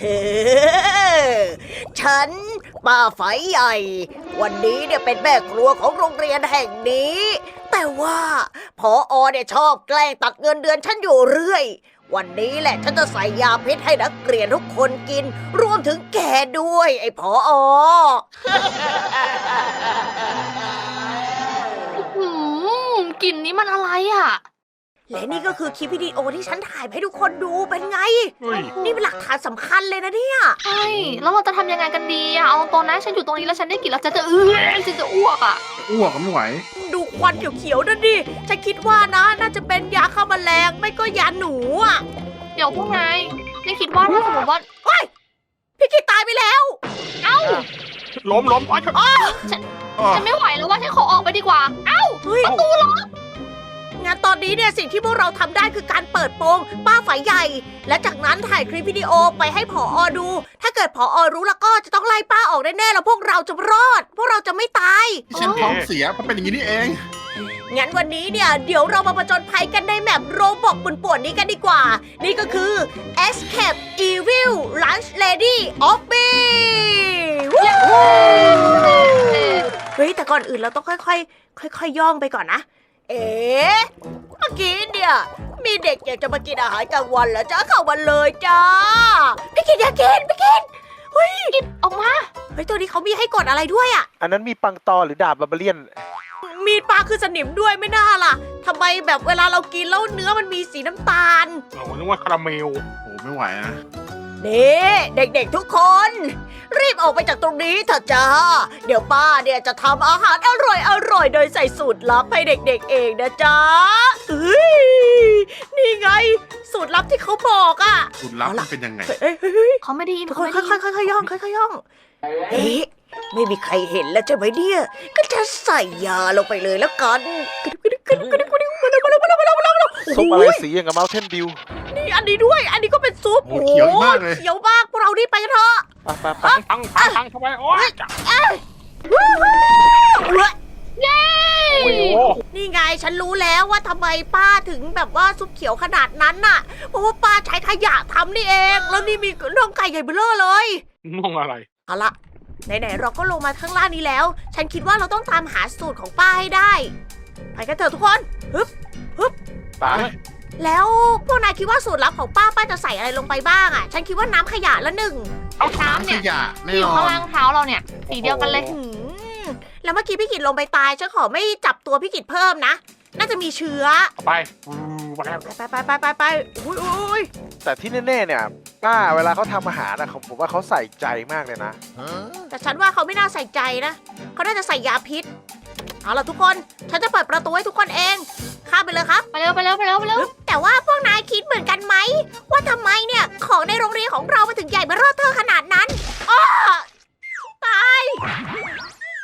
เฮ้ฉันป้าไฟใหญ่ วันนี้เนี่ยเป็นแม่ครัวของโรงเรียนแห่งนี้ แต่ว่าพออเนี่ยชอบแกล้งตัดเงินเดือนฉันอยู่เรื่อย วันนี้แหละฉันจะใส่ยาพิษให้นักเรียนทุกคนกิน รวมถึงแกด้วย ไอ้พออหืมกลิ่นนี้มันอะไรอะ และนี่ก็คือคลิปวิดีโอที่ฉันถ่ายให้ทุกคนดูเป็นไง เฮ้ยนี่เป็นหลักฐานสำคัญเลยนะเนี่ย ใช่แล้วเราจะทำยังไงกันดีอะเอาตอนนั้นฉันอยู่ตรงนี้แล้วฉันได้กลิ่นแล้วฉันจะเออฉันจะอ้วกอะอ้วกก็ไม่ไหว ดูควันเขียวๆนั่นดิ ฉันคิดว่านะ น่าจะเป็นยาฆ่าแมลงไม่ก็ยาหนูอะเดี๋ยวพวกนายไม่คิดว่าถ้าสมมติว่าพี่กิตตายไปแล้ว เอ้าล้มล้มอ๋อฉันอ๋อฉันไม่ไหวแล้วว่าฉันขอออกไปดีกว่า เอ้าเฮ้ยเอ้างานตอนนี้ เนี่ยสิ่งที่พวกเราทำได้คือการเปิดโปงป้าฝายใหญ่ และจากนั้นถ่ายคลิปวิดีโอไปให้ผออดู ถ้าเกิดผออรู้แล้วก็จะต้องไล่ป้าออกแน่ๆแล้วพวกเราจะรอด พวกเราจะไม่ตายที่ฉันท้องเสียเพราะเป็นอย่างนี้นี่เอง งั้นวันนี้เนี่ย เดี๋ยวเรามาประจนภัยกันในแมปโรบอกป่วนๆนี้กันดีกว่า นี่ก็คือ Escape Evil Lunch Lady of Me เฮ้ยแต่ก่อนอื่นเราต้องค่อยๆ ค่อยๆย่องไปก่อนนะ เอ๊ะเมื่อกี้เนี่ย มีเด็กอยากจะมากินอาหารกลางวันแล้วจ้าเข้ามาเลยจ้าพี่กินอยากกินพี่กินเฮ้ยออกมาเฮ้ยตัวนี้เขามีให้กดอะไรด้วยอะอันนั้นมีปังตอหรือดาบบาร์เบเลียน มีดปลาคือสนิมด้วยไม่น่าล่ะทำไมแบบเวลาเรากินแล้วเนื้อมันมีสีน้ำตาลโอ้โหนึกว่าคาราเมลโอ้ไม่ไหวนะ นี่เด็กๆทุกคน รีบออกไปจากตรงนี้เถอะจ้า เดี๋ยวป้าเนี่ยจะทำอาหารอร่อยอร่อยๆโดยใส่สูตรลับให้เด็กๆเองนะจ๊ะเฮ้ยนี่ไง สูตรลับที่เขาบอกอะ่ะคุณรับเอาล่ะมันเป็นยังไงเฮ้ยเฮ้ยเฮ้ยเขาไม่ได้ยินทุกคเขานไม่ค่ได้อยยินๆค่อยๆย่องค่อยๆย่องเอ๊ะไม่มีใครเห็นแล้วใช่ไหมเนี่ย ก็จะใส่ยาลงไปเลยแล้วกันกระดึ๊บกระดึ๊บกระดึ๊บกระดึ๊บมาเร็วมาเร็วมาเร็ว ซุปอะไรโยสีอย่างกับเมาเทนดิวนี่อันนี้ด้วย อันนี้ก็เป็นซุปโอ้โหเขียวมากเลย เขียวมากพวกเรารีบไปกันเถอะปะปะปะพังพังพังพังทำไมโอ้ยจ้ะวู้ฮู้เว้ยเย้โอ้โหนี่ไงฉันรู้แล้วว่าทำไมป้าถึงแบบว่าซุปเขียวขนาดนั้นน่ะ เพราะว่าป้าใช้ขยะทำนี่เอง แล้วนี่มีน่องไก่ใหญ่เบ้อเร่อเลย มองอะไร เอาละไหนๆเราก็ลงมาข้างล่างนี้แล้ว ฉันคิดว่าเราต้องตามหาสูตรของป้าให้ได้ ไปกันเถอะทุกคน ฮึบ ตายแล้วพวกนายคิดว่าสูตรลับของป้าป้าจะใส่อะไรลงไปบ้างอะ ฉันคิดว่าน้ำขยะละหนึ่งเอาน้ำขยะแน่ที่อนยู่อข้างนล่างเท้าเราเนี่ย สีเดียวกันเลย หืมแล้วเมื่อกี้พี่กิจลงไปตาย ฉันขอไม่จับตัวพี่กิจเพิ่มนะ น่าจะมีเชื้อเอาไปอืมไปแล้วไปไปไปไปไปอุ้ยอุ้ยแต่ที่แน่ๆเนี่ยป้าเวลาเขาทำอาหารนะผมผมว่าเขาใส่ใจมากเลยนะ แต่ฉันว่าเขาไม่น่าใส่ใจนะ เขาน่าจะใส่ยาพิษ เอาล่ะทุกคน ฉันจะเปิดประตูให้ทุกคนเอง ข้ามไปเลยครับ ไปเร็วไปเร็วไปเร็วไปเร็วแต่ว่าพวกนายคิดเหมือนกันไหม ว่าทำไมเนี่ย ของในโรงเรียนของเรามันถึงใหญ่เบ้อเร่อเทอขนาดนั้นอ้อตาย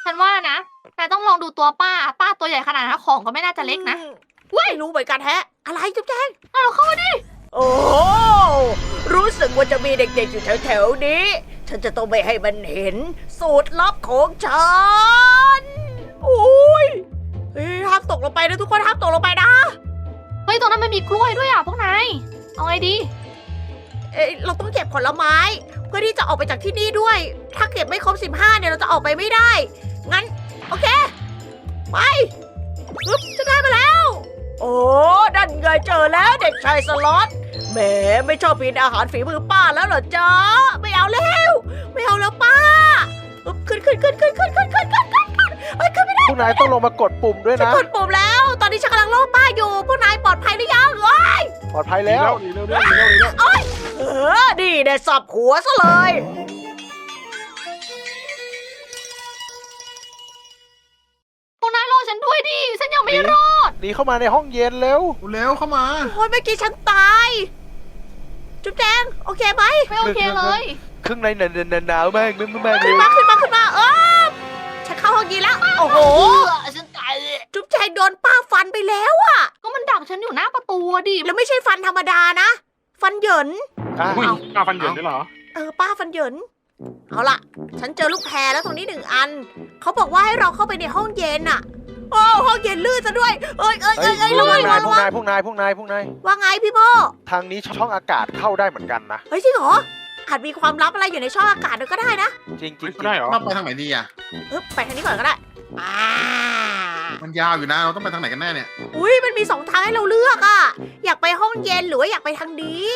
ฉันว่านะแต่ต้องลองดูตัวป้า ป้าตัวใหญ่ขนาดนั้นของก็ไม่น่าจะเล็กนะอืมไม่รู้เหมือนกันแฮะ อะไรจุ๊บแจงเอาเข้ามาดิ โอ้โหรู้สึกว่าจะมีเด็กๆอยู่แถวๆนี้ ฉันจะต้องไม่ให้มันเห็น สูตรลับของฉัน นะทุกคนห้ามตกลงไปนะ เฮ้ยตรงนั้นมันมีกล้วยด้วยอะพวกนาย เอาไงดี เอ้ยเราต้องเก็บผลไม้ เพื่อที่จะออกไปจากที่นี่ด้วย ถ้าเก็บไม่ครบ 15เนี่ยเราจะออกไปไม่ได้ งั้น โอเค ไปปึ๊บจะได้มาแล้ว โอ้ดันไงเจอแล้วเด็กชายสล็อตแหมไม่ชอบกินอาหารฝีมือป้าแล้วเหรอจ๊ะไม่เอาแล้ว ไม่เอาแล้วป้าปึ๊บขึ้นขึ้นขึ้นขึ้นขึ้นขึ้นขึ้นขึ้นขึ้นขึ้น เอ้ยขึ้นไม่ได้พวกนายต้องลงมากดปุ่มด้วยฉันนะ กดปุ่มแล้ว ตอนนี้ฉันกำลังโล่ป้าอยู่พวกนายปลอดภัยหรือยังเอ้ยปลอดภัยหนีแล้ว หนีเร็วหนีเร็วหนีเร็วหนีเร็วเออดีเด็ดสับหัวซะเลย พวกนายรอฉันด้วยดิฉันยังไม่รอด หนีเข้ามาในห้องเย็นเร็ว เร็วเข้ามาโอ้ยเมื่อกี้ฉันตาย จุ๊บแจงโอเคไหมไม่โอเคเลย ครึ่งในหนาวหนาวมากมึงมากเลขึ้นย มาขึ้น ห้องยีแล้ว โอ้โหฉันตายเลยจุ๊บแจงโดนป้าฟันไปแล้วอะก็มันดักฉันอยู่หน้าประตูอะดิแล้วไม่ใช่ฟันธรรมดานะ ฟันเหยินอะอุ้ยกล้าฟันเหยินด้วยเหรอ เออป้าฟันเหยิน เอาล่ะ ฉันเจอลูกแพรแล้วตรงนี้หนึ่งอัน เขาบอกว่าให้เราเข้าไปในห้องเย็นอะโอ้ห้องเย็นลื่นซะด้วย เอ้ยเอ้ยเฮ้เอ้ยยพเอ้ยระวังวระกวันายงพวกนายพวกนายพวกนายพวกนาย ว่าไงพี่พ่อทางนี้ช่องอากาศเข้าได้เหมือนกันนะ เฮ้ยจริงเหรอ ออาจมีความลับอะไรอยู่ในช่องอากาศด้วยก็ได้นะจริงจริเฮ้งยได้เหรอเราไปทางไหนดีอะอึ๊บไปทางนี้ก่อนก็ได้อ่ามันยาวอยู่นะ เราต้องไปทางไหนกันแน่เนี่ย อุ้ยมันมีสองทางให้เราเลือกอะอยากไปห้องเย็นหรือว่าอยากไปทางนี้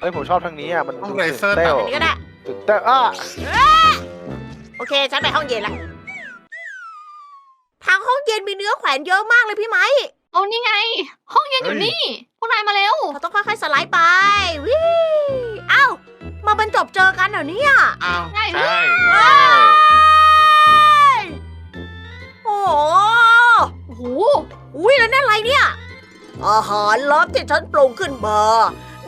เอ้ยผมชอบทางนี้อะมันต้องดูเรเซอร์ตื่นทางเต้นนี้ก็ได้ตื่นเต้นอะโอเคฉันไปห้องเย็นละทางห้องเย็นมีเนื้อแขวนเยอะมากเลยพี่ไหมโอ้นี่ไง ห้องเย็นอยู่เฮ้ยนี่พวกนายมาเร็วเราต้องค่อยๆสไลด์ไปวิเอ้า มาบรรจบเจอกันเหรอเนี่ยอ้าวง่ายใช่เฮ้ยโอ้โหโอ้โหอุ้ยแล้วนั่นอะไรเนี่ย อาหารลับที่ฉันปรุงขึ้นมา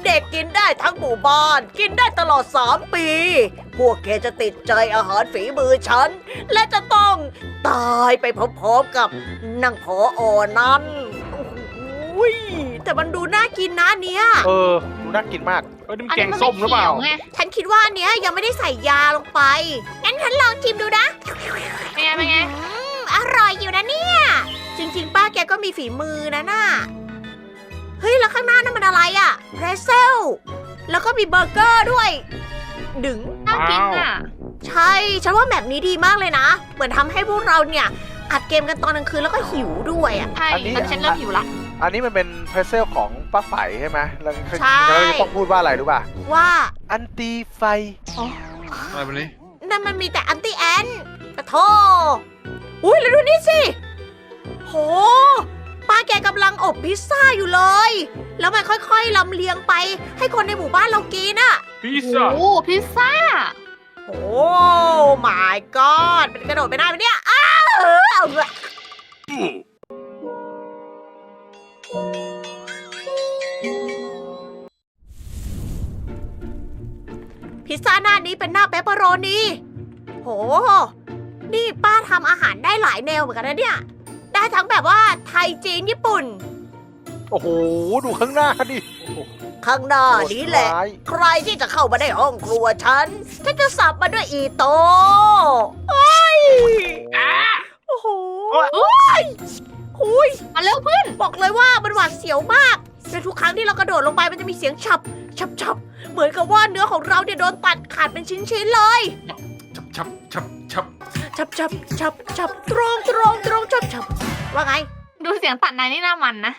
เด็กกินได้ทั้งหมู่บ้าน กินได้ตลอด 3 ปี พวกแกจะติดใจอาหารฝีมือฉัน และจะต้องตายไปพร้อมๆกับนางผออนั้นโอ้ยแต่มันดูน่ากินนะอันเนี้ย เออดูน่ากินมาก เอ้ยนี่มันอันแกนี้งมันส้ไม่มหรือเปเขีล่ายวไงฉันคิดว่าอันเนี้ยยังไม่ได้ใส่ยาลงไป งั้นฉันลองชิมดูนะเป็นไงเป็นไงอืมอร่อยอยู่นะเนี่ย จริง ๆ ป้าแกก็มีฝีมือนะน่ะ เฮ้ย แล้วข้างหน้านั่นมันอะไรอะเพรสเซล แล้วก็มีเบอร์เกอร์ด้วย ดึง น่ากินอะ ใช่ ฉันว่าแบบนี้ดีมากเลยนะ เหมือนทำให้พวกเราเนี่ย อัดเกมกันตอนกลางคืนแล้วก็หิวด้วยอะ ใช่อันนี้ ตอนนฉันเริ่มหิวละ อันนี้มันเป็นเพรสเซลของป้าไฝใช่ไหมแล้วใช่ แล้วจะต้องพูดว่าอะไรรู้ป่ะ ว่าอันตีไฟอะไรแบบนี้นั่นมันมีแต่อันตี้แอนปะโทอุ้ยแล้วดูนี่สิ โห ป้าแกกำลังอบพิซซ่าอยู่เลย แล้วมันค่อยๆลำเลียงไป ให้คนในหมู่บ้านเรากินอะพิซโอ้ซ่าโหพิซซ่า โอ้ my god เป็นกระโดดไปได้ไหมเนี่ย อ้าวเอาเถอะ พิซซ่าหน้านี้เป็นหน้าเปปเปอโรนีโห นี่ป้าทำอาหารได้หลายแนวเหมือนกันนะเนี่ย ได้ทั้งแบบว่าไทยจีนญี่ปุ่น โอ้โห ดูข้างหน้าดิข้างหน้านี้แหละโดร้ายใครที่จะเข้ามาในห้องครัวฉันฉันจะสับมาด้วยอีโตเฮ้ยโอ้โห หุยมาเร็วเพื่อนบอกเลยว่ามันหวาดเสียวมากและทุกครั้งที่เรากระโดดลงไปมันจะมีเสียงฉับฉับฉับเหมือนกับว่าเนื้อของเราเนี่ยโดนตัดขาดเป็นชิ้นๆเลยชับชับชับชับฉับฉับฉับฉับตรงตรงตรงฉับฉับว่าไง ดูเสียงตัดนายนี่น่ามันนะ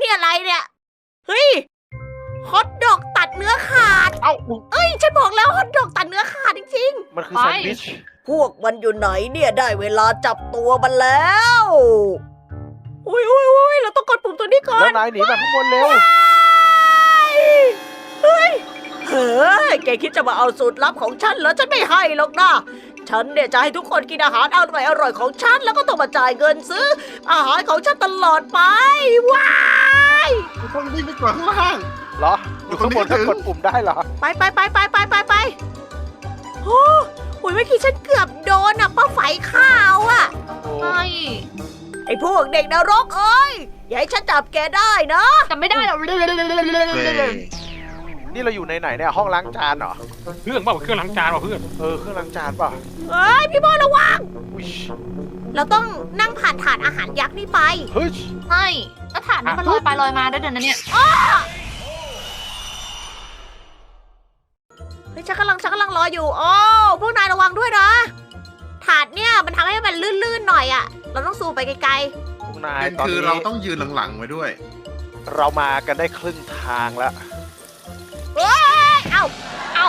นี่อะไรเนี่ย เฮ้ย ฮอทดอกตัดเนื้อขาด เอ้าเอ้ยฉันบอกแล้วฮอทดอกตัดเนื้อขาดจริง มันคือไปแซนด์วิชๆ พวกมันอยู่ไหนเนี่ยได้เวลาจับตัวมันแล้วอุ้ยอุ้ยอุ้ยเราต้องกดปุ่มตัวนี้ก่อแล้วนนายหนีมาข้างบนเร็ว เฮ้ยเฮ้ยแกคิดจะมาเอาสูตรลับของฉันเหรอฉันไม่ให้หรอกนะฉันเนี่ยจะให้ทุกคนกินอาหารอร่อยอร่อยๆของฉันแล้วก็ต้องมาจ่ายเงินซื้อ อาหารของฉันตลอดไปว้าย ต้องวิ่งไปกว่าข้างล่าง เหรออยู่ข้างบนตรงนี้ถ้ากดปุ่มได้เหรอ ไปไปไปไปไปไปไปโอ้โหเมื่อกี้ฉันเกือบโดนอะป้าไฝข้าวอะโอ้ใช่ไอ้พวกเด็กนรกเอ้ย อย่าให้ฉันจับแกได้นะ จำไม่ได้หรอกเฮ้ยนี่เราอยู่ในไหนเนี่ยห้องล้างจานเหรอเครื่องเปล่าเครื่องล้างจานเปล่าเพื่อนเออเครื่องล้างจานเปล่ะเอ้ย พี่โมระวัง อุ้ยเราต้องนั่งผ่านถาดอาหารยักษ์นี่ไป เฮ้ย ใช่แล้วฐานนี่มันลอยไปลอยมาด้วยเดี๋ยวนะเนี่ย เฮ้ยฉันกำลังฉันกำลังรออยู่ โอ้พวกนายระวังด้วยนะ ถาดเนี่ยมันทำให้มันลื่นๆหน่อยอะเราต้องซูมไปไกลพวกนายเป็นตอนคือนี้เราต้องยืนหลังๆไว้ด้วย เรามากันได้ครึ่งทางแล้วๆเอ้ยเอ้า เอ้า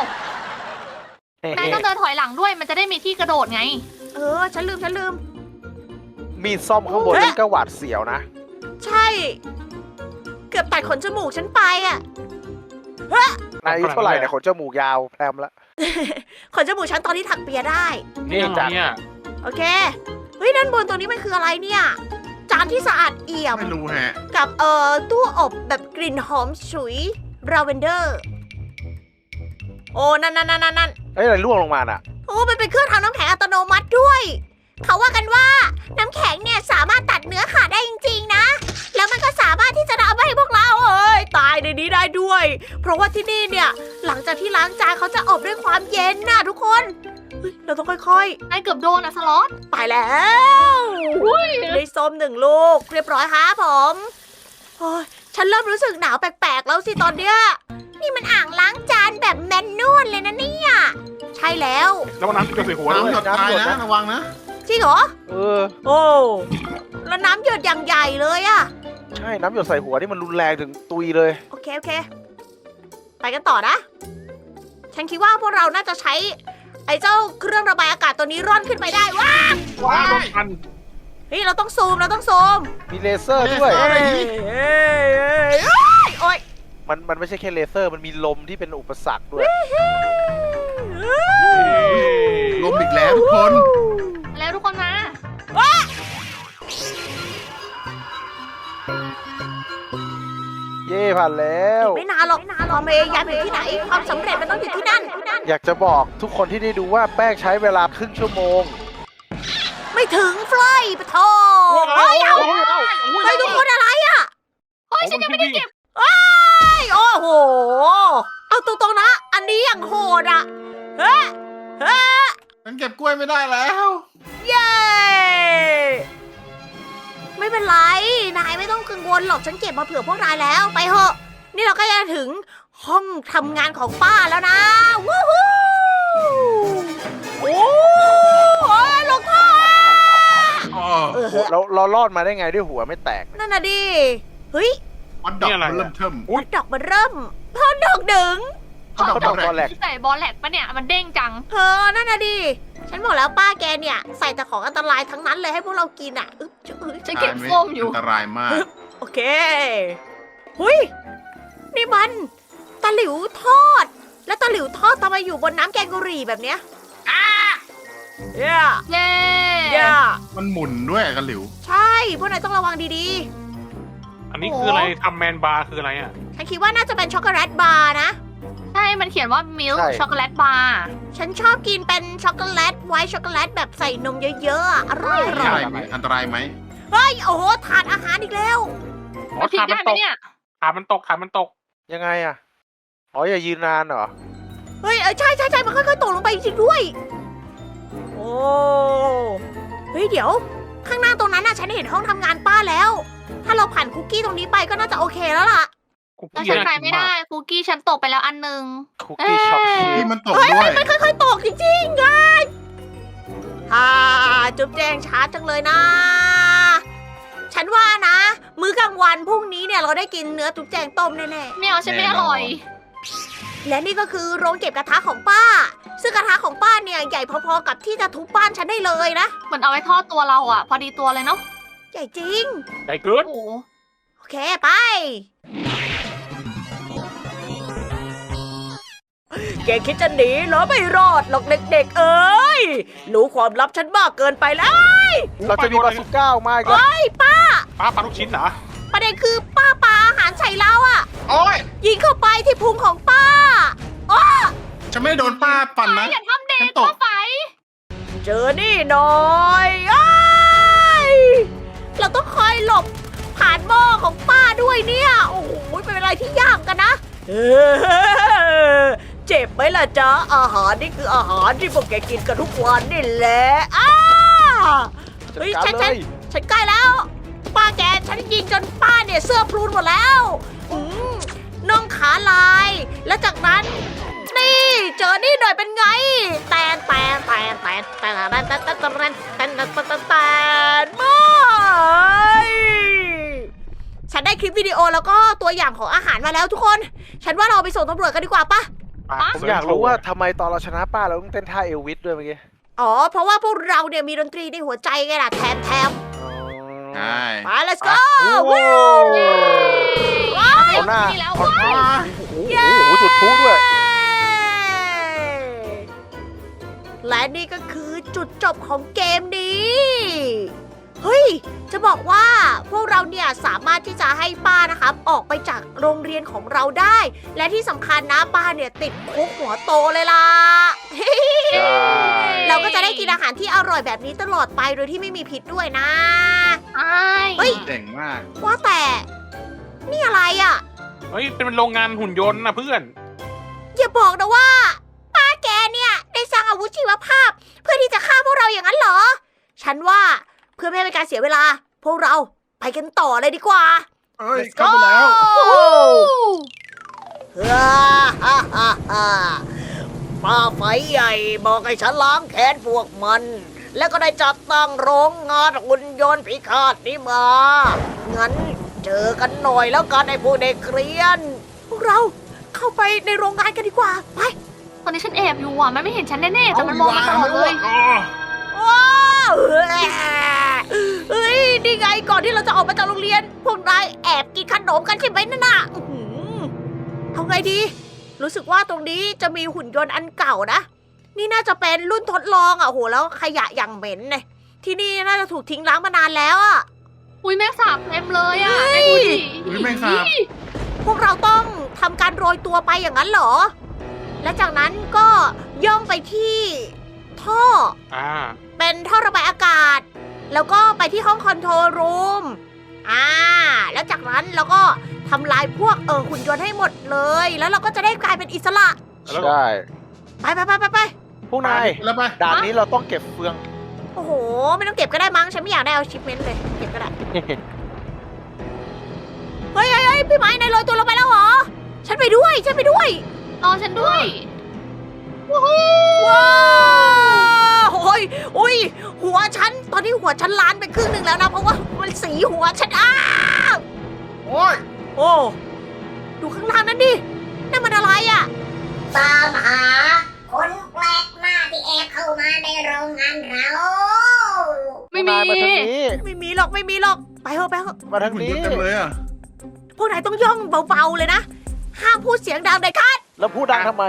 เฮ้นายต้องเดินถอยหลังด้วยมันจะได้มีที่กระโดดไง เออ ฉันลืม ฉันลืม มีดซ่อมข้างบนเฮ้ยนี่ก็หวาดเสียวนะ ใช่ เกือบตัดขนจมูกฉันไปอะ นายอายุเท่าไหร่เนี่ยขนจมูกยาวแพรมแล้วขนจมูกฉันตอนที่ถักเปียได้ นี่จัดเนี่ยโอเค เฮ้ยด้านบนตรงนี้มันคืออะไรเนี่ย จานที่สะอาดเอี่ยม ไม่รู้แฮะ กับเอ่อตู้อบแบบกลิ่นหอมฉุยราเวนเดอร์ โอ้นั่นนั่นนั่นนั่นเอ้ยอะไรร่วงลงมาน่ะ โอ้มันเป็นเครื่องทำน้ำแข็งอัตโนมัติด้วย เขาว่ากันว่าน้ำแข็งเนี่ยสามารถตัดเนื้อขาดได้จริง ๆ นะ แล้วมันก็สามารถที่จะทำให้พวกเราเอ้ยตายในนี้ได้ด้วย เพราะว่าที่นี่เนี่ยหลังจากที่ล้างจานเขาจะอบด้วยความเย็นนะทุกคนเฮ้ยเราต้องค่อยนายเกือบโดนอะสล็อตๆ ไปแล้วได้ส้มหนึ่งลูก เรียบร้อยครับผมโอ้ยฉันเริ่มรู้สึกหนาวแปลกๆแล้วสิตอนเนี้ยนี่มันอ่างล้างจานแบบแมนนวลเลยนะเนี่ยใช่แล้วแล้ววันนั้นจะใส่หัวด้วน้ำยหยดตายนะระวังนะ จริงเหรอ เออ โอ้แล้วน้ำหยดอย่างใหญ่เลยอะ ใช่น้ำหยดใส่หัวนี่มันรุนแรงถึงตุยเลย โอเค โอเค ไปกันต่อนะ ฉันคิดว่าพวกเราน่าจะใช้ ไอ้เจ้าเครื่องระบายอากาศตัวนี้ร่อนขึ้นไปได้ว้าว้าวโดนพันเฮ้ยเราต้องซูมเราต้องซูมมีเลเซอร์ด้วยเลเซอร์เอ้ยเอ้ยเอ้ยเอ้ยโอ้ยมันมันไม่ใช่แค่เลเซอร์มันมีลมที่เป็นอุปสรรคด้วยลมอีกแล้วทุกคน แล้วทุกคนมาเย่ผ่านแล้ว ไม่นานหรอกความพยายามอยู่ที่ไหนความสำเร็จมันต้องอยู่ที่นั่น อยากจะบอกทุกคนที่ได้ดูว่าแป้งใช้เวลาครึ่งชั่วโมง ไม่ถึงฟลอยปะโทเฮ้ยเอาเฮ้ยทุกคนอะไรอะเฮ้ยฉันยังไม่ได้เก็บเฮ้ยโอ้โห เอาตรงๆนะ อันนี้อย่างโหดอะเฮ้ยเฮ้ยฉันเก็บกล้วยไม่ได้แล้ว เย้ ไม่เป็นไร นายไม่ต้องกังวลหรอกฉันเก็บมาเผื่อพวกนายแล้ว ไปเถอะ นี่เราก็จะถึงห้องทำงานของป้าแล้วนะ วู้ฮู้โอ้โอ้ยลงท่ออะ อ๋อเออ เราเรารอดมาได้ไงด้วยหัวไม่แตกนั่นน่ะดิ เฮ้ย มันดอกมันเริ่มเทิมดอกมันเริ่มพอดอกดึง เขาดอกบอลแหลกใส่บอลแหลกปะเนี่ยมันเด้งจัง เออ นั่นน่ะดิ ฉันบอกแล้วป้าแกเนี่ย ใส่แต่ของอันตรายทั้งนั้นเลยให้พวกเรากินอะอึ๊บจะอึ๊บฉันเก็บส้มอยู่ อันตรายมาก โอเค หุยนี่มันตะหลิวทอด แล้วตะหลิวทอดทำไมอยู่บนน้ำแกงกะหรี่แบบเนี้ยอ่าเย้เย้เย้มันหมุนด้วยกันหลิว ใช่พวกนายต้องระวังดีอันนี้คืออะไรทำแมนบาร์คืออะไรอะ ฉันคิดว่าน่าจะเป็นช็อกโกแลตบาร์นะ ใช่ มันเขียนว่ามิลค์ช็อกโกแลตบาร์ฉันชอบกินเป็นช็อกโกแลตไวท์ช็อกโกแลตแบบใส่นมเยอะๆอะอร่อยออันตร่อยรายไหมอันตรายไหมเฮ้ยโอ้โหถาดอาหารอีกแล้ว อ๋อมันพลิกถาดมัได้นไหมตกเนี่ยถาดมันตกถาดมันตก ยังไงอะอ๋ออย่ายืนนานเหรอ เฮ้ยเออใช่ใช่ใช่มันค่อยๆตกลงไปจริงๆด้วย โอ้เฮ้ยเดี๋ยว ข้างหน้าตรงนั้นน่ะฉันเห็นห้องทำงานป้าแล้ว ถ้าเราผ่านคุกกี้ตรงนี้ไปก็น่าจะโอเคแล้วล่ะ คุกแล้วกี้ฉันน่าไปกินไม่มาได้กคุกกี้ฉันตกไปแล้วอันหนึง คุกกี้ช็อกเอ้ยชีที่สมันตกด้วยมันค่อยๆตกจริงๆไงฮ่าจุ๊บแจงช้าจังเลยนะ ฉันว่านะ มื้อกลางวันพรุ่งนี้เนี่ยเราได้กินเนื้อจุ๊บแจงต้มแน่ๆไม่เอาฉันไม่อร่อยและนี่ก็คือโรงเก็บกระทะของป้า ซึ่งกระทะของป้าเนี่ยใหญ่พอๆกับที่จะทุบบ้านฉันได้เลยนะ เหมือนเอาไว้ทอดตัวเราอะ พอดีตัวเลยเนาะใหญ่จริงใหญ่เกินโอ้โหโอเคไป แกคิดจะหนีเหรอไม่รอดหรอกเด็ก ๆ เอ้ยรู้ความลับฉันมากเกินไปแล้วเราจะมีบาสุก้าออกมาอีกแล้วเอ้ยป้า ป้าปลาลูกชิ้นเหรอประเด็นคือป้าปาอาหารใส่เราอะโอ้ยยิงเข้าไปที่พุงของป้าอ้อฉันไม่ได้โดนป้าปั่นนะ อย่าทำเด็ฉักนตกก็ไฟเจอนี่หน่อยอ้ายเราต้องคอยหลบผ่านหม้อของป้าด้วยเนี่ย โอ้โหเป็นอะไรที่ยากกันนะเออเจ็บไหมล่ะจ๊ะ อาหารนี่คืออาหารที่พวกแกกินกันทุกวันนี่แหละอ้าจัดเฮ้ยการฉันเลฉันยฉันใกล้แล้ว ป้าแกฉันยิงจนป้าเนี่ยเสื้อพลูนหมดแล้วอืมน่องขาลาย แล้วจากนั้น นี่เจอนี่หน่อยเป็นไงแตนแตนแตนแตนแตนแตนแตนแตนแตนแตนแตนแตนแตนไม่ฉันได้คลิปวิดีโอแล้วก็ตัวอย่างของอาหารมาแล้วทุกคน ฉันว่าเราไปส่งตำรวจกันดีกว่าปะ ป้าผมอยากรู้ว่าทำไมตอนเราชนะป้าเราต้องเต้นท่าเอลวิสด้วยเมื่อกี้อ๋อ เพราะว่าพวกเราเนี่ยมีดนตรีในหัวใจไงล่ะแทมแทมใช่ไป let's go โอ้ว้าวเอาหน้านี่แล้ว เอาว้ายโอ้โหโอ้โหจุดพลุด้วย และนี่ก็คือจุดจบของเกมนี้ เฮ้ย จะบอกว่าพวกเราเนี่ยสามารถที่จะให้ป้านะครับออกไปจากโรงเรียนของเราได้ และที่สำคัญนะป้าเนี่ยติดคุกหัวโตเลยล่ะ ใช่ เราก็จะได้กินอาหารที่อร่อยแบบนี้ตลอดไปโดยที่ไม่มีพิษด้วยนะ ใช่เฮ้ย เจ๋งมาก ว่าแต่ นี่อะไรอะ เฮ้ย เป็นโรงงานหุ่นยนต์นะเพื่อน อย่าบอกนะว่า ป้าแกเนี่ย ได้สร้างอาวุธชีวภาพ เพื่อที่จะฆ่าพวกเราอย่างนั้นเหรอ ฉันว่าเพื่อไม่ให้เป็นการเสียเวลา พวกเราไปกันต่อเลยดีกว่า เอ้ยเข้าไปแล้ว ฮ่าฮ่าฮ่าฮ่าป้าไฟใหญ่บอกให้ฉันล้างแค้นพวกมัน แล้วก็ได้จัดตั้งโรงงานหุ่นยนต์พิฆาตนี้มา งั้นเจอกันหน่อยแล้วกันไอ้พวกเด็กเรียน พวกเราเข้าไปในโรงงานกันดีกว่า ไป ตอนนี้ฉันแอบอยู่อะ มันไม่เห็นฉันแน่ๆ แต่มันมองมาตลอดเลย ว้าว เฮ้ยนี่ไงก่อนที่เราจะออกมาจากโรงเรียน พวกนายแอบกินขนมกันใช่ไหมนั่นน่ะอื้อหือเอาไงดี รู้สึกว่าตรงนี้จะมีหุ่นยนต์อันเก่านะ นี่น่าจะเป็นรุ่นทดลองอะโหแล้วขยะอย่างเหม็นเลยที่นี่น่าจะถูกทิ้งล้างมานานแล้วอะ อุ้ยแมงสาบเต็มเลยอะแม่ดูดิอุ๊ยแมงสาบ พวกเราต้องทำการโรยตัวไปอย่างนั้นเหรอ และจากนั้นก็ย่องไปที่ท่อ อ่า เป็นท่อระบายอากาศ แล้วก็ไปที่ห้องคอนโทรลรูมอ่า แล้วจากนั้นเราก็ทำลายพวกเออหุ่นยนต์ให้หมดเลย แล้วเราก็จะได้กลายเป็นอิสระแล้วใช่ไปไปไปไปไปพวกนายแล้วไปด่านนี้เราต้องเก็บเฟืองโอ้โห ไม่ต้องเก็บก็ได้มั้ง ฉันไม่อยากได้เอาชิปเมนต์เลย เก็บก็ได้ เฮ้ยเฮ้ยเฮ้ยพี่ไม้นายลอยตัวลงไปแล้วเหรอ ฉันไปด้วย ฉันไปด้วย รอฉันด้วยว้าวโอ้ยอุ้ย หัวฉัน ตอนนี้หัวฉันล้านไปครึ่งหนึ่งแล้วนะ เพราะว่ามันสีหัวฉันอ้าโอ้ยโอ้ดูข้างล่างนั้นดินั่นมันอะไรอะ่ะ ตามหาคนแปลกหน้าที่แอบเข้ามาในโรงงานเราไม่มีนายมาทางนี้ไม่มีหรอกไม่มีหรอก ไปเถอะไปเถอะมาทางหุ่นนี้ยนต์เต็มเลยอะพวกนายต้องย่องเบาๆเลยนะ ห้ามพูดเสียงดังเด็ดขาดแล้วพูดดังทำไม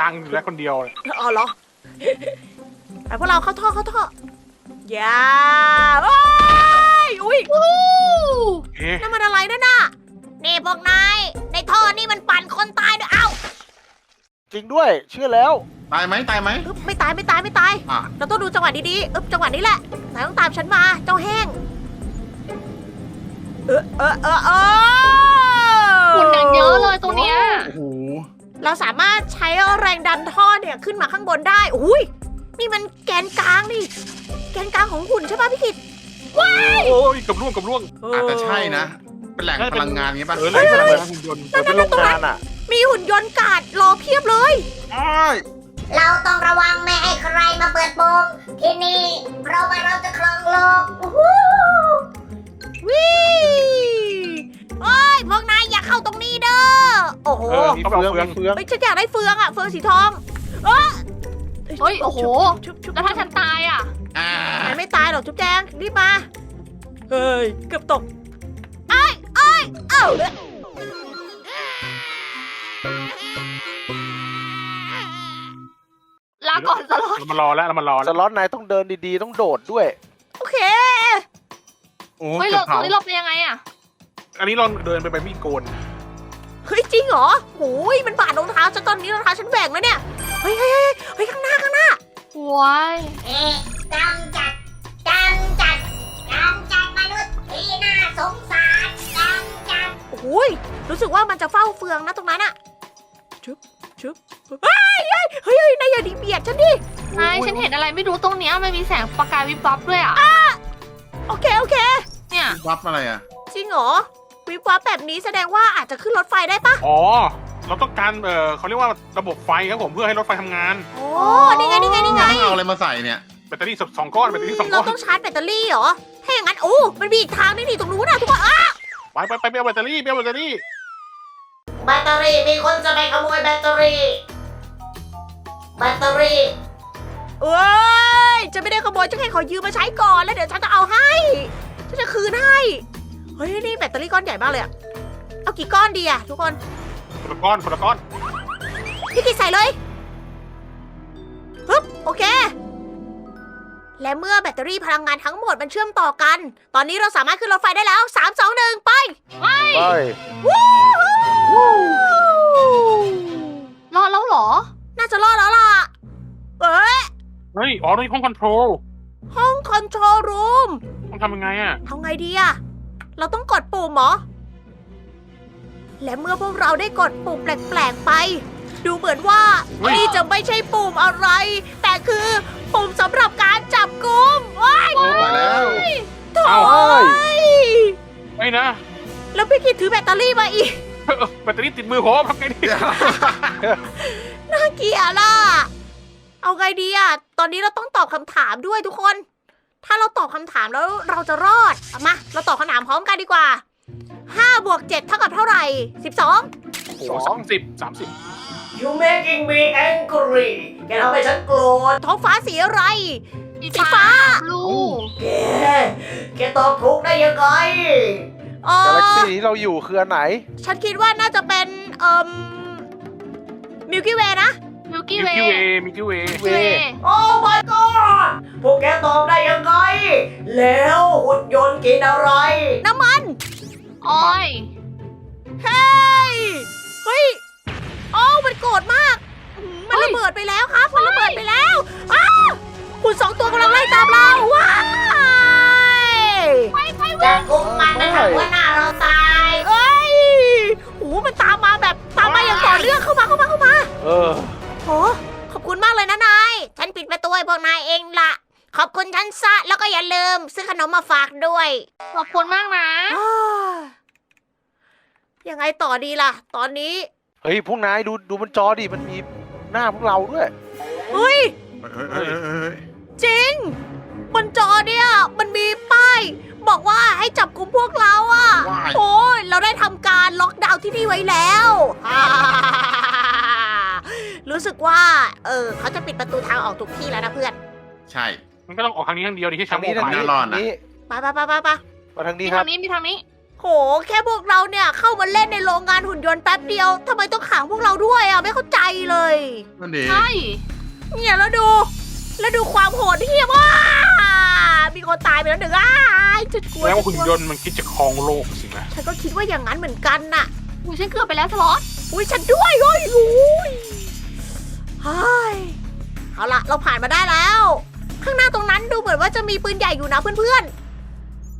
ดังอยู่แล้วคนเดียวเลยอ๋อเหรอ ไปพวกเราเข้าท่อเข้าท่ออย่าโอ้ยอุ้ยเอ๊ะนั่นมันอะไรนั่นน่ะนี่พวกนายในท่อนี่มันปั่นคนตายด้วยเอ้าจริงด้วย เชื่อแล้ว ตายไหมตายไหมอึ๊บไม่ตายไม่ตายไม่ตาย อะเราต้องดูจังหวะดีๆอึ๊บจังหวะนี้แหละนายต้องตามฉันมาเจ้าแห้ง เออเออเออเออหุ่นอย่างเยอะเลยตรงเนี้ย โอ้โหเราสามารถใช้แรงดันท่อเนี่ยขึ้นมาข้างบนได้ อุ้ย นี่มันแกนกลางนี่ แกนกลางของหุ่นใช่ป่ะพี่กิตโอ้ยกับร่วงกับร่วงอาจจะใช่นะ เป็นแหล่งพลังงานงี้ป่ะเออเลยพลังงานหุ่นยนต์เหมือนเป็นโรงงานอะ มีหุ่นยนต์กาดรอเพียบเลยอ้ายเราต้องระวังไม่ให้ใครมาเปิดโปงที่นี่เพราะว่าเราจะครองโลกอู้หูวิโอ้ยพวกนายอย่าเข้าตรงนี้เด้อโอ้โหเออมีเขาเฟืเอาองเฟืองมีเฟืองเฮ้ยฉันอยากได้เฟืองอะเฟืองสีทองเออ เฮ้ย โอ้โห ชุบชุบแล้วถ้าฉันตายอะ อ่านายไม่ตายหรอกจุ๊บแจงรีบมา เฮ้ย เกือบตกไอ้ไอ้ยเอ้าลาก่อนสลอดเรามารอแล้วเรามารอสแล้วล็อตนายต้องเดินดีๆ ต้องโดดด้วย โอเค โอ้เฮ้ยเกืเราอบตรงเผานี้เราไปยังไงอะ อันนี้เราเดินไปไปมีดโกน เฮ้ยจริงเหรอโอ้ยมันบาดรองเท้าฉันตอนนี้รองเท้าฉันแหว่งแล้วเนี่ย เฮ้ยเฮ้ยเฮ้ยเฮ้ยข้างหน้าข้างหน้าว้ายเอ๊ะกำจัดกำจัดกำจัดมนุษย์ที่น่าสงสารกำจัดโอ้ยรู้สึกว่ามันจะเฝ้าเฟืองนะตรงนั้นอะชุบชุบเฮ้ยเฮ้ยเฮ้ยเฮ้ยนายอย่าดีเบียดฉันดินายฉันเห็นอะไรไม่รู้ตรงเนี้ยมันมีแสงประกายวิบวับด้วยอะ โอเคโอเค เนี่ย วับอะไรอะ จริงเหรอวิบวับแบบนี้แสดงว่าอาจจะขึ้นรถไฟได้ปะอ๋อ เราต้องการเออเขาเรียกว่าระบบไฟครับผมเพื่อให้รถไฟทำงาน โอ้นี่ไงนี่ไงนี่ไงต้องเอาอะไรมาใส่เนี่ยแบตเตอรี่สองก้อนแบตเตอรี่สองเราก้อนต้องชาร์จแบตเตอรี่เหรอ ถ้าอย่างนั้นโอ้ มันมีอีกทางนึงนี่ตรงนู้นนะทุกคนอะไปไปไปไปเอาแบตเตอรี่ไปเอาแบตเตอรี่แบตเตอรี่มีคนจะไปขโมยแบตเตอรี่ แบตเตอรี่ เอ้ย จะไม่ได้ขโมยจะแค่ขอยืมมาใช้ก่อนแล้วเดี๋ยวฉันจะเอาให้ ฉันจะคืนให้ เฮ้ย นี่แบตเตอรี่ก้อนใหญ่มากเลยอะเอากี่ก้อนดีอะทุกคน คนละก้อนคนละก้อน พี่กิจใส่เลยฮึบโอเค และเมื่อแบตเตอรี่พลังงานทั้งหมดมันเชื่อมต่อกัน ตอนนี้เราสามารถขึ้นรถไฟได้แล้ว 3 2 1 ไป ไปวู้ฮู้รอดแล้วเหรอ น่าจะรอดแล้วล่ะ เอ้ยเฮ้ย อ๋อนี่ห้องคอนโทรลห้องคอนโทรลรูม ต้องทำยังไงอะเอาไงดีอะเราต้องกดปุ่มเหรอ และเมื่อพวกเราได้กดปุ่มแปลกๆไป ดูเหมือนว่าเฮ้ยนี่จะไม่ใช่ปุ่มอะไร แต่คือปุ่มสำหรับการจับกุมว้ายโอ้ไปแล้ว โถ่เอ้าเอ้ยไม่นะแล้วพี่กิดถือแบตเตอรี่มาอีก เออแบตเตอรี่ติดมือผมทำไงดีเดี๋ยวน่าเกลียดล่ะ เอาไงดีอะตอนนี้เราต้องตอบคำถามด้วยทุกคน ถ้าเราตอบคำถามแล้วเราจะรอดเอามา เราตอบคำถามพร้อมกันดีกว่า 5บวก7เท่ากับเท่าไหร่ 12 โอ้โหสามสิบสามสิบ You making me angry แกทำให้ฉันโกรธ ท้องฟ้าสีอะไร สีฟ้า ลูแก แกตอบถูกได้ยังไงเอกาแล็กอซี่ที่เราอยู่คืออันไหน ฉันคิดว่าน่าจะเป็นเอ่มมิลกี้เวนะ มิลมิกี้ลเวกี้เวย์ย์มิลกี้เวย์เวย์โอ้ my god พวกแกตอบได้ยังไง แล้วหุ่นยนต์กินอะไร น้ำมัน อ้อยเฮ้ย เฮ้ย โอ้ มันโกรธมากอืมมันระเบิดไปแล้วครับ มันระเบิดไปแล้วอ้าวหุ่นสองตัวกำลังไล่ตามเรา ว้ายจะกุมมันนะคะหัวหน้าเราตายเอ้ยโอ้โหมันตามมาแบบตามมาอย่างต่อเนื่องเข้ามาเข้ามาเข้ามา เออโหขอบคุณมากเลยนะนาย ฉันปิดประตูให้พวกนายเองละขอบคุณฉันซะแล้วก็อย่าลืม ซื้อขนมมาฝากด้วย ขอบคุณมากนะอ้าว ยังไงต่อดีล่ะ ตอนนี้ เฮ้ยพวกนายดูดูบนจอดิมันมีหน้าพวกเราด้วย เฮ้ย เฮ้ยเฮ้ยเฮ้ยเฮ้ยจริง บนจอเนี่ยมันมีป้าย บอกว่าให้จับกลุ่มพวกเราอะว้ายโอ้ยเราได้ทำการล็อกดาวน์ที่นี่ไว้แล้วอ่ารู้สึกว่า เออเขาจะปิดประตูทางออกทุกที่แล้วนะเพื่อนใช่ มันก็ต้องออกทางนี้ทางเดียวดิที่ทาช้างงนี้โมทางไปนี้รอดทางนะนี้ไปไปไปไปไปมาทางนี้มีครัทาบงนี้มีทางนี้ โห แค่พวกเราเนี่ยเข้ามาเล่นในโรงงานหุ่นยนต์แป๊บเดียวทำไมต้องขังพวกเราด้วยอะไม่เข้าใจเลย นั่นดีใช่ เนี่ยแล้วดู แล้วดูความโหดเหี้ยมว่ามีคนตายไปแล้วหนึ่งอ้ายจุดกลัวแล้วจุดหุ่นกลัวยนต์มันคิดจะครองโลกสินะฉันก็คิดว่าอย่างนั้นเหมือนกันน่ะ อุ้ยฉันเกือบไปแล้วสล็อตอุ้ยฉันด้วยโอ้ยอุ้ยเฮ้ยเอาละเราผ่านมาได้แล้ว ข้างหน้าตรงนั้นดูเหมือนว่าจะมีปืนใหญ่อยู่นะเพื่อนเ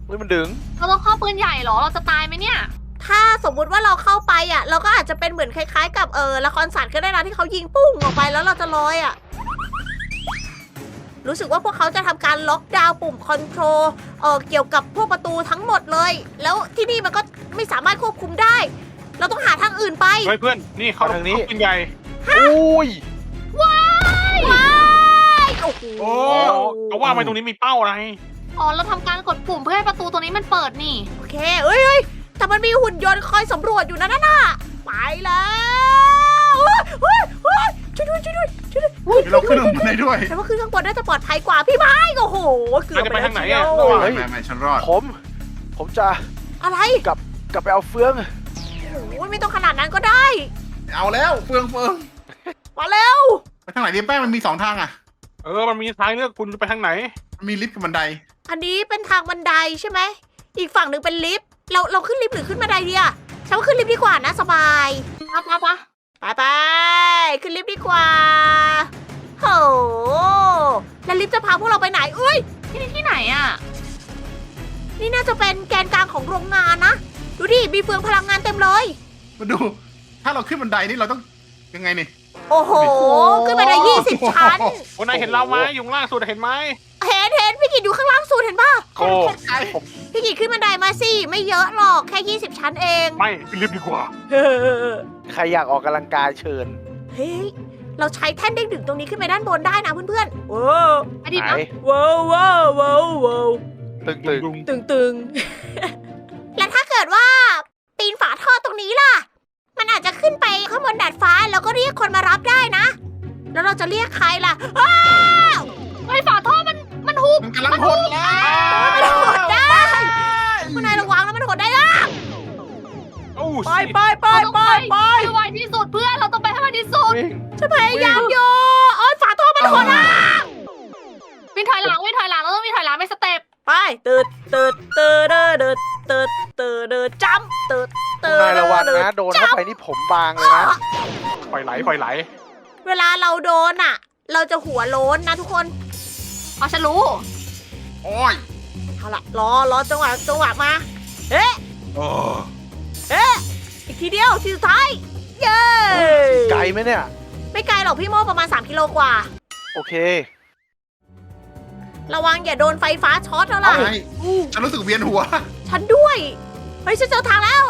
ฮ้ยมันดึง เราต้องเข้าปืนใหญ่เหรอ เราจะตายไหมเนี่ยๆถ้าสมมุติว่าเราเข้าไปอะ เราก็อาจจะเป็นเหมือนคล้ายๆ กับเออละครสัตว์ก็ได้นะที่เขายิงปุ้งออกไปแล้วเราจะลอยอะ รู้สึกว่าพวกเขาจะทำการล็อกดาวน์ปุ่มคอนโทรลเออเกี่ยวกับพวกประตูทั้งหมดเลย แล้วที่นี่มันก็ไม่สามารถควบคุมได้ เราต้องหาทางอื่นไป เฮ้ยเพื่อน นี่เขามาทางนี้ เขเป็นใหญ่อุ้ย ว้ายโอ้โห โอ้เขาว่าไปตรงนี้มีเป้าอะไร อ๋อเราทำการกดปุ่มเพื่อให้ประตูตัวนี้มันเปิดนี่ โอเคเอ้ยเอ้ยแต่มันมีหุ่นยนต์คอยสำรวจอยู่นะนั่นน่ะไปแล้วเฮ้ยเฮ้ยช่วยด้วยช่วยด้วยช่วยด้วยเดี๋ยวเราขึ้นลงได้ด้วยแต่ว่าขึ้นข้างบนน่าจะปลอดภัยกว่าพี่ไม้โอ้โหเกือบเราจะไปทางไหนเชียอะวระหว่าง ไม่ไม่ไม่ฉันรอด ผม ผมจะอะไรกลับไปเอาเฟือง โอ้ยไม่ต้องขนาดนั้นก็ได้เอาแล้วเฟืองเฟืองมาเร็วไปทางไหนดีแป้งมันมีสองทางอะ เออ มันมีทางเลือกคุณจะไปทางไหน มันมีลิฟต์กับบันได อันนี้เป็นทางบันไดใช่ไหม อีกฝั่งหนึ่งเป็นลิฟต์ เราเราขึ้นลิฟต์หรือขึ้นบันไดดีอะฉันว่าขึ้นลิฟต์ดีกว่านะสบายปะปะปะไปไปขึ้นลิฟต์ดีกว่าโหแล้วลิฟต์จะพาพวกเราไปไหนเอ้ยที่นี่ที่ไหนอะ นี่น่าจะเป็นแกนกลางของโรงงานนะ ดูดิ มีเฟืองพลังงานเต็มเลย มาดู ถ้าเราขึ้นบันไดนี่เราต้องยังไงนี่ โอ้โห ขึ้นไปได้ยี่สิบชั้น โอ้นายเห็นเราไหมอยู่ข้างล่างสุดเห็นไหมเห็นเห็นพี่กิดอยู่ข้างล่างสุดเห็นป่ะ โอ้ไกลพี่กิดขึ้นบันไดมาสิ ไม่เยอะหรอก แค่ยี่สิบชั้นเองไม่ขึ้นลิฟต์ดีกว่า ใครอยากออกกำลังกายเชิญ เฮ้ย เราใช้แท่นเด้งดึงตรงนี้ขึ้นไปด้านบนได้นะเพื่อนๆว้าวไปดิไหนนะว้าวว้าวว้าวว้าวตึงตึงดุงตึงตึงแล้วถ้าเกิดว่า ปีนฝาท่อตรงนี้ล่ะ มันอาจจะขึ้นไปข้างบนดาดฟ้าแล้วก็เรียกคนมารับได้นะ แล้วเราจะเรียกใครล่ะอ้าวเฮ้ยฝาท่อมันมันหุบมันกำลังหดแล้วมันหดได้คุณนายระวังแล้วมันหดได้อะโอ้ไปไปไปเราต้องไปไปไปให้ไวที่สุดเพื่อนเราต้องไปให้ไวที่สุดวิ่งฉันพยายามอยู่โอ้ยฝาท่อมันหดอะวิ่งถอยหลังวิ่งถอยหลังเราต้องวิ่งถอยหลังเป็นสเต็ปไปตืดตืดตืดตืดตืดตืดตืดจัมตืด ตืดนายระวังนะโดนเข้าไปนี่ผมบางเลยนะไฟไหลไฟไหล เวลาเราโดนอะ เราจะหัวโล้นนะทุกคนเอาฉันรู้โอ้ยเอาล่ะรอรอจังหวะจังหวะมาเอ๊ะโอ้เอ๊ะอีกทีเดียวทีสุดท้ายเย้ไกลไหมเนี่ย ไม่ไกลหรอกพี่โมประมาณ 3 กิโลกว่า โอเค ระวังอย่าโดนไฟฟ้าช็อตแล้วล่ะ ไอ้ฉันรู้สึกเวียนหัว ฉันด้วย เฮ้ยฉันเจอทางแล้ว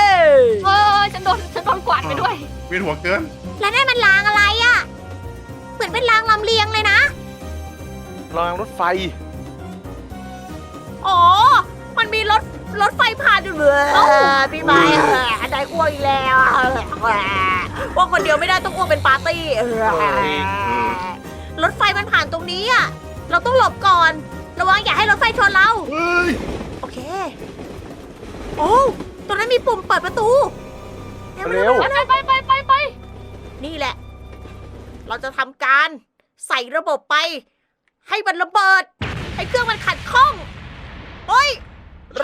เอ้ยเออฉันโดนฉันโดนกวาดไปด้วย เวียนหัวเกิน แล้วนั่นมันรางอะไรอะเหมือนเป็นรางลำเลียงเลยนะ รางรถไฟ อ๋อ มันมีรถรถไฟผ่านอยู่เลยพี่ไม้เออได้อ้วกอีกแล้วอ้วกคนเดียวไม่ได้ต้องอ้วกเป็นปาร์ตี้เออรถไฟมันผ่านตรงนี้อะเราต้องหลบก่อน ระวังอย่าให้รถไฟชนเรา เฮ้ย โอเค โอ้ ตรงนั้นมีปุ่มเปิดประตูเร็วไปไปไปไปไปนี่แหละ เราจะทำการใส่ระบบไป ให้มันระเบิด ให้เครื่องมันขัดข้องเฮ้ย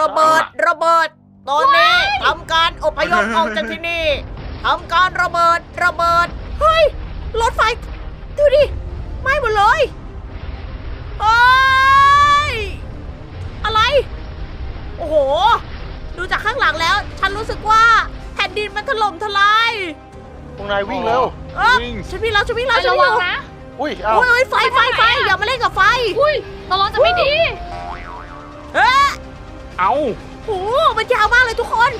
ระเบิดระเบิด ตอนนี้ทำการอพยพออกจากที่นี่ทำการระเบิดระเบิด เฮ้ย รถไฟ ดูดิไหม้หมดเลยเฮ้ยอะไร โอ้โห ดูจากข้างหลังแล้ว ฉันรู้สึกว่าแผ่นดินมันถล่มทลายพวกนายวิ่งเร็ว เออวิ่ง ฉันวิ่งแล้วฉันวิ่งแล้วไปฉันระวิ่งวังแล้วนะ อุ้ยเอ้า โอ้ยโอ้ยไฟไฟไฟไปทางไหนอะอย่ามาเล่นกับไฟอุ้ยตลอดจะไม่ดี เฮ้ยเอาโอ้โหมันยาวมากเลยทุกคน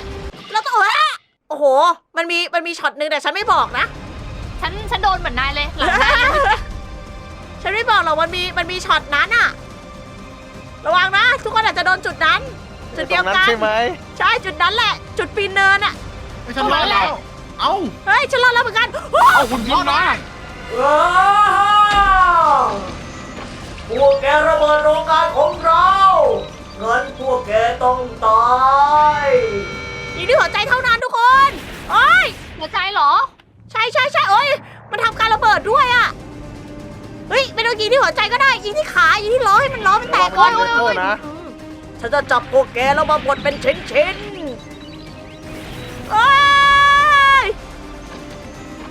เราต้องเอ้ยโอ้โห มันมีมันมีช็อตหนึ่งแต่ฉันไม่บอกนะ ฉันฉันโดนเหมือนนายเลยหลังนายฉันไม่บอกหรอกมันมีมันมีช็อตนั้นอะระวังนะ ทุกคนอาจจะโดนจุดนั้น จุดเดียวตรงกันั้นนใช่ไหมใช่จุดนั้นแหละ จุดปีนเนินอะไม่ฉันรอดแล้ว เอ้าเฮ้ยฉันรอดแล้วเหมือนกันโอ้เอาหุ่นยนต์นะพวกแกระเบิดโรงงานของเราเงินพวกแกต้องตายนี่ที่หัวใจเท่านั้นทุกคนโอ้ย หัวใจเหรอ ใช่ใช่ใช่เอ้ย มันทำการระเบิดด้วยอะเฮ้ยไม่ต้องยิงที่หัวใจก็ได้ยิงที่ขายิงที่ล้อให้มันล้อมันแตระกวัก่องนเลเซอร์นะอืม ฉันจะจับพวกแกแล้วมาบดเป็นชิ้นชิ้นๆเอ้ย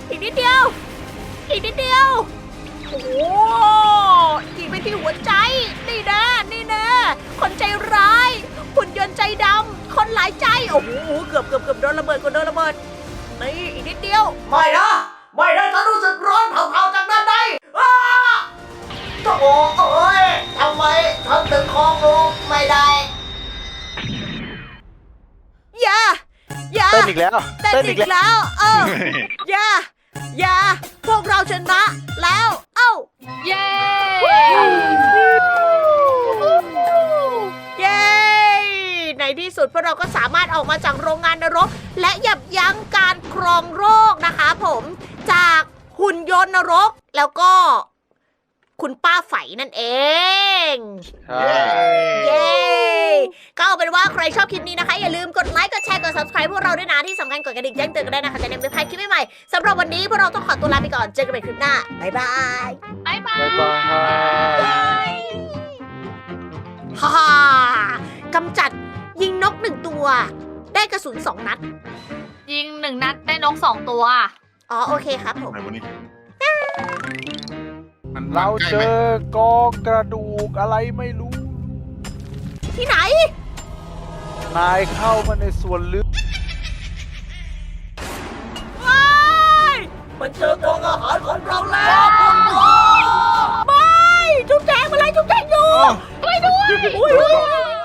อีกนิดเดียว อีกนิดเดียว โอ้โหยิงไปที่หัวใจ นี่นะ นี่นะ คนใจร้ายหุ่นยนต์ใจดำ คนหลายใจ โอ้โห เกือบเกือบเกือบโดนระเบิดกโดนระเบิด นี่อีกนิดเดียว ไม่นะ ไม่นะฉันรู้สึกร้อนเผาๆจากด้านในอ้า โอ้โหเอ้ยทำไมฉันถึงคลองลงไม่ได้ อย่า อย่า เต้นอีกแล้ว เต้นเต้นอีอีกกแล้วแล้ว เออ อย่า อย่า พวกเราชนะแล้ว เอ้า เย้ เย้ ในที่สุดพวกเราก็สามารถออกมาจากโรงงานนรก และยับยั้งการครองโรคนะคะผม จากหุ่นยนต์นรก แล้วก็ คุณป้าไฝนั่นเอง ใช่ เย้ ก็เอาเป็นว่าใครชอบคลิปนี้นะคะ อย่าลืมกดไลค์ กดแชร์ กด subscribe พวกเราด้วยนะที่สำคัญกดกระดิ่งแจ้งเตือนกันได้นะคะจะได้ไม่พลาดคลิปใหม่ๆสำหรับวันนี้พวกเราต้องขอตัวลาไปก่อน เจอกันใหม่คลิปหน้า บ๊ายบายบ๊ายบายบ๊ายบายฮ่าฮ่ากำจัดยิงนกหนึ่งตัว ได้กระสุนสองนัด ยิงหนึ่งนัดได้นกสองตัว อ๋อ โอเคครับผม ไหนวันนี้ เราเจอกองกระดูกอะไรไม่รู้ ที่ไหน นายเข้ามาในส่วนลึก ว้ายมันเจอกองอาหารของเราแล้วไม่จุ๊แจงมาไลยจุ๊แจงอยู่ไปด้วย